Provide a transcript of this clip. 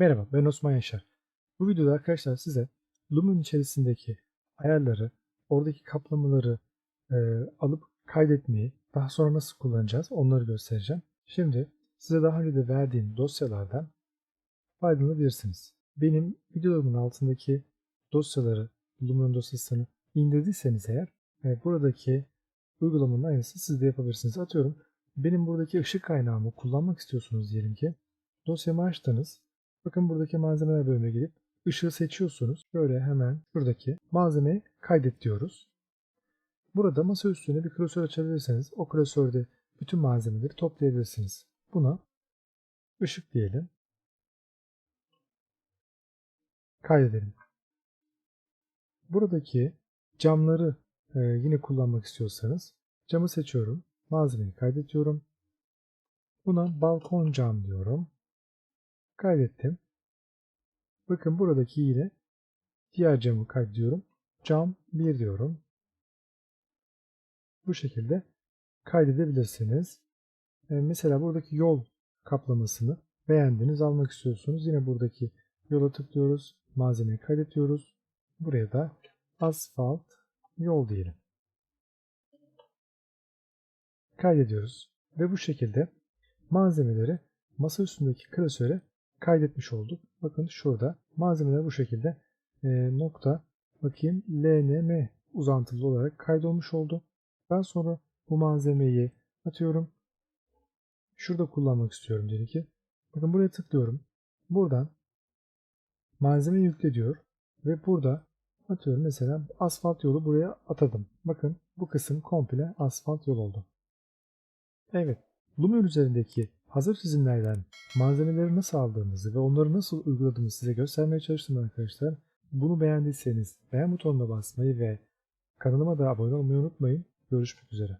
Merhaba ben Osman Yaşar. Bu videoda arkadaşlar size Lumen içerisindeki ayarları, oradaki kaplamaları e, alıp kaydetmeyi daha sonra nasıl kullanacağız onları göstereceğim. Şimdi size daha önce de verdiğim dosyalardan faydalanabilirsiniz. Benim videolarımın altındaki dosyaları, Lumen dosyasını indirdiyseniz eğer e, buradaki uygulamanın aynısı siz de yapabilirsiniz. Atıyorum benim buradaki ışık kaynağımı kullanmak istiyorsunuz diyelim ki. Dosyamı açtınız. Bakın buradaki malzemeler bölümüne gelip ışığı seçiyorsunuz. Böyle hemen şuradaki malzemeyi kaydet diyoruz. Burada masa üstüne bir klasör açabilirseniz o klasörde bütün malzemeleri toplayabilirsiniz. Buna ışık diyelim. Kaydedelim. Buradaki camları e, yine kullanmak istiyorsanız camı seçiyorum. Malzemeyi kaydediyorum. Buna balkon cam diyorum. Kaydettim. Bakın buradaki yine diğer camı kaydediyorum. Cam 1 diyorum. Bu şekilde kaydedebilirsiniz. Ee, mesela buradaki yol kaplamasını beğendiniz, almak istiyorsunuz. Yine buradaki yola tıklıyoruz. Malzemeyi kaydediyoruz. Buraya da asfalt yol diyelim. Kaydediyoruz. Ve bu şekilde malzemeleri masa üstündeki klasöre kaydetmiş olduk. Bakın şurada malzemeler bu şekilde e, nokta bakayım LNM uzantılı olarak kaydolmuş oldu. Ben sonra bu malzemeyi atıyorum. Şurada kullanmak istiyorum diyelim ki. Bakın buraya tıklıyorum. Buradan malzeme yükle diyor. Ve burada atıyorum mesela asfalt yolu buraya atadım. Bakın bu kısım komple asfalt yol oldu. Evet. Lumen üzerindeki hazır çizimlerden malzemeleri nasıl aldığımızı ve onları nasıl uyguladığımızı size göstermeye çalıştım arkadaşlar. Bunu beğendiyseniz beğen butonuna basmayı ve kanalıma da abone olmayı unutmayın. Görüşmek üzere.